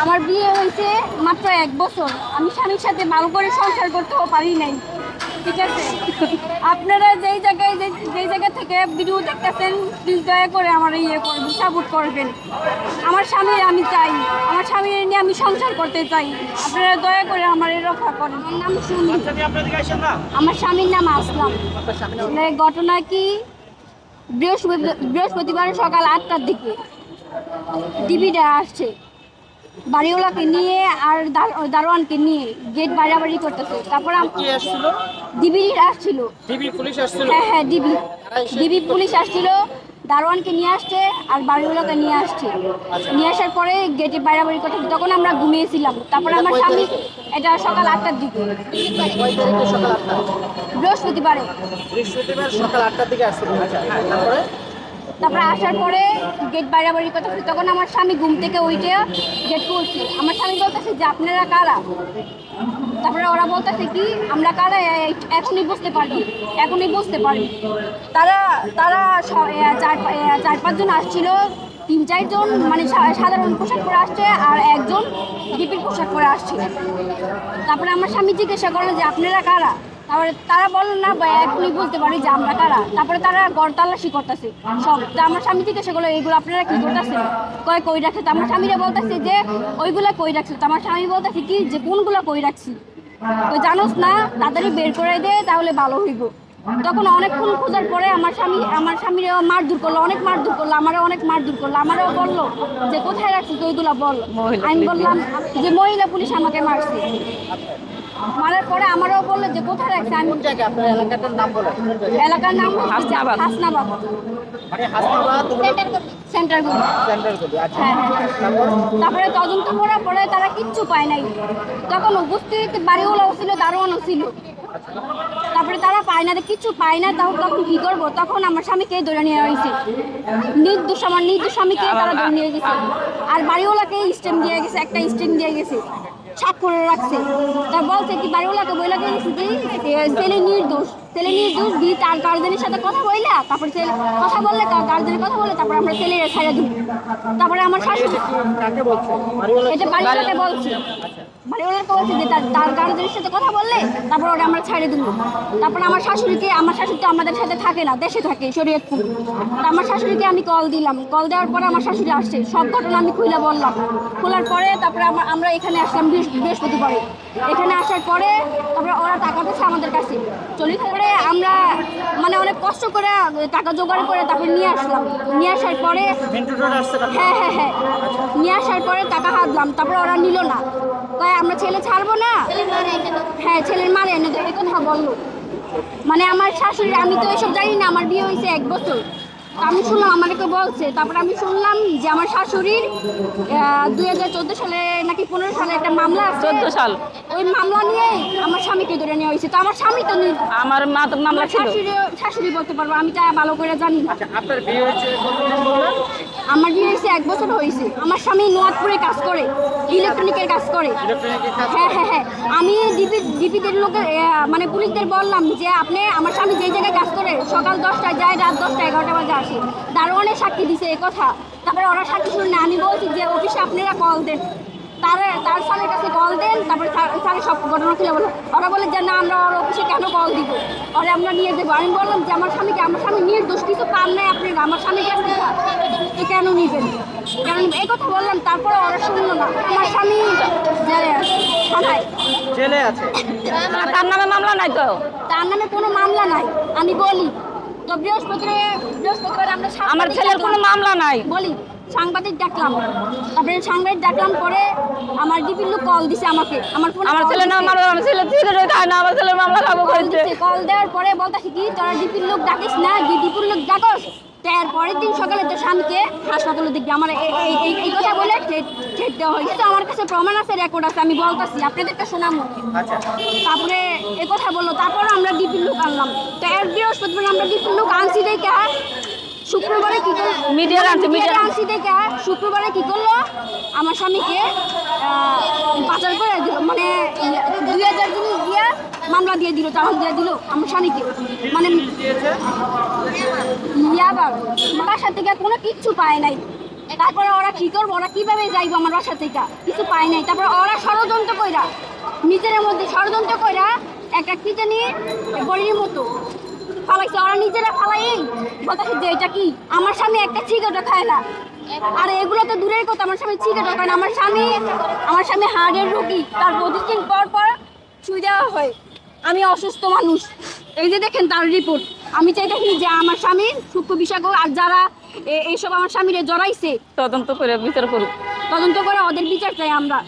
আমার বিয়ে হয়েছে মাত্র এক বছর। আমি স্বামীর সাথে ভালো করে সংসার করতেও পারি নাই। ঠিক আছে? আপনারা যেই জায়গায় যে- যেই জায়গা থেকে ভিডিও দেখতেছেন প্লিজ দয়া করে আমার ইয়ে করবেন সাপোর্ট করবেন। আমার স্বামী আমি চাই। আমার স্বামী নিয়ে আমি সংসার করতে চাই। আপনারা দয়া করে আমার রক্ষা করেন। আমার নাম সুমি। আমার স্বামীর নাম আসলাম। মানে ঘটনা কি? বৃহস্পতি বৃহস্পতিবার সকাল আটটার দিকে। টিভিটা আসছে। বাড়িওয়ালাকে নিয়ে আর দার- দারোয়ানকে নিয়ে গেট বাড়াবাড়ি করতেছে। তারপর কি আসছিল? ডিবি আসছিল। পুলিশ আসছিল? হ্যাঁ হ্যাঁ ডিবি ডিবি পুলিশ আসছিল দারোয়ানকে নিয়ে আসছে আর বাড়িওয়ালাকে নিয়ে আসছে। নিয়ে আসার পরে গেটে বাড়াবাড়ি করতেছে। তখন আমরা ঘুমিয়েছিলাম। তারপরে আমার স্বামী এটা সকাল আটটার দিকে। বৃহস্পতিবারে। বৃহস্পতিবার সকাল আটটার দিকে আসছিল। আচ্ছা হ্যাঁ তারপরে? তারপরে আসার পরে গেট বাড়াবাড়ি করতেছে তখন আমার স্বামী ঘুম থেকে উঠে গেট খুলছে। আমার স্বামী বলতেছে যে, আপনারা কারা? তারপরে ওরা বলতেছে কি, আমরা কারা? এখনই বুঝতে পারি এখনই বুঝতে পারি তারা তারা চার চার পাঁচজন আসছিল। তিন চারজন মানে সাধারণ পোশাক পরে আসছে আর একজন ডিপির পোশাক পরে আসছে তারপরে আমার স্বামী জিজ্ঞাসা করল যে, আপনারা কারা? তারপরে তারা বলল না বা এখনই বলতে পারি যে আমরা কারা? তারপরে তারা গড় তালাশি করতেছে। সব তা আমার স্বামী জিজ্ঞাসা করল এইগুলো আপনারা কি করতেছে কয় কই রাখছে তো আমার স্বামীরা বলতেছে যে ওইগুলা কই রাখছে? তো আমার স্বামী বলতেছে কি যে কোনগুলো কই রাখছি? তো জানোস না তাড়াতাড়ি বের করে দে তাহলে ভালো হইব। তখন অনেকক্ষণ খোঁজার পরে আমার স্বামী আমার স্বামীর মারধর করল অনেক মারধর করল আমারও অনেক মারধর করল আমারও বলল যে কোথায় রাখছিস? ওইগুলা বল। আমি বললাম যে মহিলা পুলিশ আমাকে মারছে। মারার পরে আমারও বলল যে কোথায় রাখছে? আমি কোন জায়গায়? আপনার এলাকাটার নাম জায়গায়? এলাকার নাম হাসনাবাদ। হাসনাবাদ। মানে হাসনাবাদ সেন্টারগুলো সেন্টার গলি আচ্ছা। হ্যাঁ হ্যাঁ। তারপরে তদন্ত করার পরে তারা কিচ্ছু পায় নাই। তখন উপস্থিত বাড়িওয়ালাও ছিল দারোয়ানও ছিল। তারপরে তারা পায় না কিচ্ছু পায় না। তখন তখন কি করব? তখন আমার স্বামীকে ধরে নিয়ে হয়েছে। নির্দোষ আমার নির্দোষ স্বামীকে তারা ধরে নিয়ে গেছে। আর বাড়িওয়ালাকে স্টেম দিয়ে গেছে একটা স্টেম দিয়ে গেছে। স্বাক্ষর রাখছে। তা বলছে কি বাড়িওয়ালাকে বইলা যে ছেলে নির্দোষ। ছেলে নির্দোষ দিয়ে তার গার্জেনের সাথে কথা বললা তারপর ছেলে কথা বললে গার্জেনের কথা বলে তারপর আমরা ছেলে ছাড়া দিব। তারপরে আমার শাশুড়ি এটা বাড়িওয়ালাকে বলছে? বাড়িওয়ালাকে বলছে যে তার তার গার্জেনের সাথে কথা বললে তারপর ওটা আমরা ছাড়ে দিব। তারপর আমার শাশুড়িকে আমার শাশুড়ি তো আমাদের সাথে থাকে না দেশে থাকে শরীয়তপুর। তা আমার শাশুড়িকে আমি কল দিলাম। কল দেওয়ার পরে আমার শাশুড়ি আসছে। সব ঘটনা আমি খুলে বললাম। খোলার পরে তারপরে আমরা এখানে আসলাম বৃহস্পতিবারে। এখানে আসার পরে তারপরে ওরা টাকা পেয়েছে আমাদের কাছে। চল্লিশ করে আমরা মানে অনেক কষ্ট করে টাকা জোগাড় করে তারপরে নিয়ে আসলাম। নিয়ে আসার পরে হ্যাঁ হ্যাঁ হ্যাঁ। নিয়ে আসার পরে টাকা হাতলাম। তারপরে ওরা নিল না। তাই আমরা ছেলে ছাড়বো না? হ্যাঁ ছেলের মারে এনে এই কথা বলল। মানে আমার শাশুড়ি আমি তো এসব জানি না। আমার বিয়ে হয়েছে এক বছর। আমি শুনলাম, আমাকে বলছে। তারপরে আমি শুনলাম যে আমার শাশুড়ির দুই হাজার চোদ্দ সালে নাকি পনেরো সালে একটা মামলা চোদ্দ সাল। ওই মামলা নিয়ে আমার স্বামীকে ধরে নেওয়া হয়েছে। তো আমার স্বামী তো নি- আমার মা তো মামলা ছিল। শাশুড়ি শাশুড়ি বলতে পারব আমি তা ভালো করে জানি না। আচ্ছা আপনার বিয়ে হয়েছে আমার বিয়ে হয়েছে এক বছর হয়েছে। আমার স্বামী নোয়াদপুরে কাজ করে ইলেকট্রনিকের কাজ করে। হ্যাঁ হ্যাঁ হ্যাঁ। আমি ডিপি ডিপিদের লোকের মানে পুলিশদের বললাম যে আপনি আমার স্বামী যেই জায়গায় কাজ করে সকাল দশটায় যায় রাত দশটা এগারোটা বাজে আসে। দারোয়ানের সাক্ষী দিছে এ কথা। তারপরে ওরা সাক্ষী শুনে আমি বলছি যে অফিসে আপনারা কল দেন। তার তার স্যারের কাছে কল দেন তারপরে স্যার- স্যারের সব ঘটনা খুলে বলো ওরা বলে যে না আমরা ওর অফিসে কেন কল দিব? ওরা আমরা নিয়ে দেবো আমি বললাম যে আমার স্বামীকে আমার স্বামী নির্দোষ কিছু পান নাই আপনি আমার স্বামী কাছে কেন নিবেন কেন নিবেন? এই কথা বললাম তারপরে ওরা শুনলো না। আমার স্বামী জেলে আছে, থানায়। জেলে আছে। তার নামে মামলা নাই তো? তার নামে কোনো মামলা নাই। আমি বলি তো বৃহস্পতিবার বৃহস্পতিবার আমরা আমার ছেলের কোনো মামলা নাই। বলি সাংবাদিক ডাকলাম। তারপরে সাংবাদিক ডাকলাম পরে আমার ডিপির লোক কল দিছে আমাকে। আমার ফোন আমার ছেলে না। আমার ছেলে ছেলে খায় না আমার ছেলের মামলা খাব কল করেছে কল দেওয়ার পরে বলতেছি কি তোরা ডিপির লোক ডাকিস না যে ডিপির লোক ডাকস? তার পরের দিন সকালে তোর স্বামীকে হাসপাতালে দেখবি। আমার এই- এই এই- এই কথা বলে ঠেট দেওয়া হয়েছে। তো আমার কাছে প্রমাণ আছে রেকর্ড আছে আমি বলতেছি আপনাদেরকে শোনাবো। আচ্ছা। তারপরে এ কথা বলল তারপরে আমরা ডিপির লোক আনলাম। তো এর বৃহস্পতিবার আমরা ডিপির লোক আনছি দেখে শুক্রবারে কি করল? Media র আনছে, দেখে শুক্রবারে কি করল? আমার স্বামীকে পাচার করে দিল মানে দুই হাজার জিনিস দিয়ে মামলা দিয়ে দিল চালান দিয়ে দিল আমার স্বামীকে। মানে ইয়াবার বাসা থেকে কোনো কিচ্ছু পায় নাই? তারপরে ওরা কি করব? ওরা কীভাবে যাইবো আমার বাসা থেকে? কিছু পায় নাই। তারপরে ওরা ষড়যন্ত্র কইরা নিজের মধ্যে ষড়যন্ত্র কইরা একটা কি জানি বড়ির মতো। ফালাইছে ওরা নিজেরা ফালাই বলতেছে যে এটা কি? আমার স্বামী একটা সিগারেটও খায় না। আর এগুলো তো দূরের কথা আমার স্বামী সিগারেটও খায় না। আমার স্বামী আমার স্বামী হার্টের রোগী। তার প্রতিদিন পর পর ছুঁই দেওয়া হয়। আমি অসুস্থ মানুষ। এই যে দেখেন তার রিপোর্ট। আমি চাই দেখি যে আমার স্বামীর সূক্ষ্ম বিষয় আর যারা এইসব আমার স্বামীরে জড়াইছে তদন্ত করে বিচার করুক। তদন্ত করে ওদের বিচার চাই আমরা।